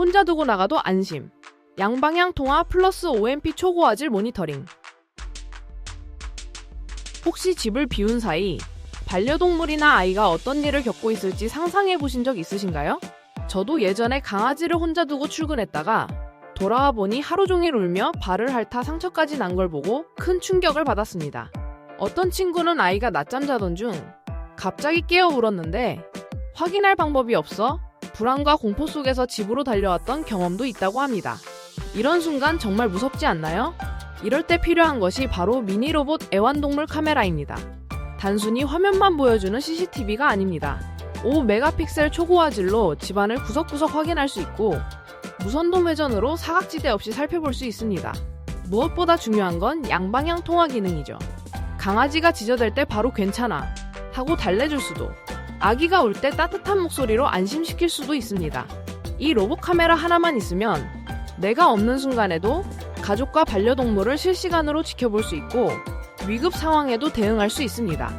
혼자 두고 나가도 안심. 양방향 통화 플러스 OMP 초고화질 모니터링. 혹시 집을 비운 사이 반려동물이나 아이가 어떤 일을 겪고 있을지 상상해 보신 적 있으신가요? 저도 예전에 강아지를 혼자 두고 출근했다가 돌아와 보니 하루 종일 울며 발을 핥아 상처까지 난 걸 보고 큰 충격을 받았습니다. 어떤 친구는 아이가 낮잠 자던 중 갑자기 깨어 울었는데 확인할 방법이 없어 불안과 공포 속에서 집으로 달려왔던 경험도 있다고 합니다. 이런 순간 정말 무섭지 않나요? 이럴 때 필요한 것이 바로 미니 로봇 애완동물 카메라입니다. 단순히 화면만 보여주는 CCTV가 아닙니다. 5메가픽셀 초고화질로 집안을 구석구석 확인할 수 있고 무선돔 회전으로 사각지대 없이 살펴볼 수 있습니다. 무엇보다 중요한 건 양방향 통화 기능이죠. 강아지가 지저댈 때 바로 괜찮아 하고 달래줄 수도 아기가 울 때 따뜻한 목소리로 안심시킬 수도 있습니다. 이 로봇 카메라 하나만 있으면 내가 없는 순간에도 가족과 반려동물을 실시간으로 지켜볼 수 있고 위급 상황에도 대응할 수 있습니다.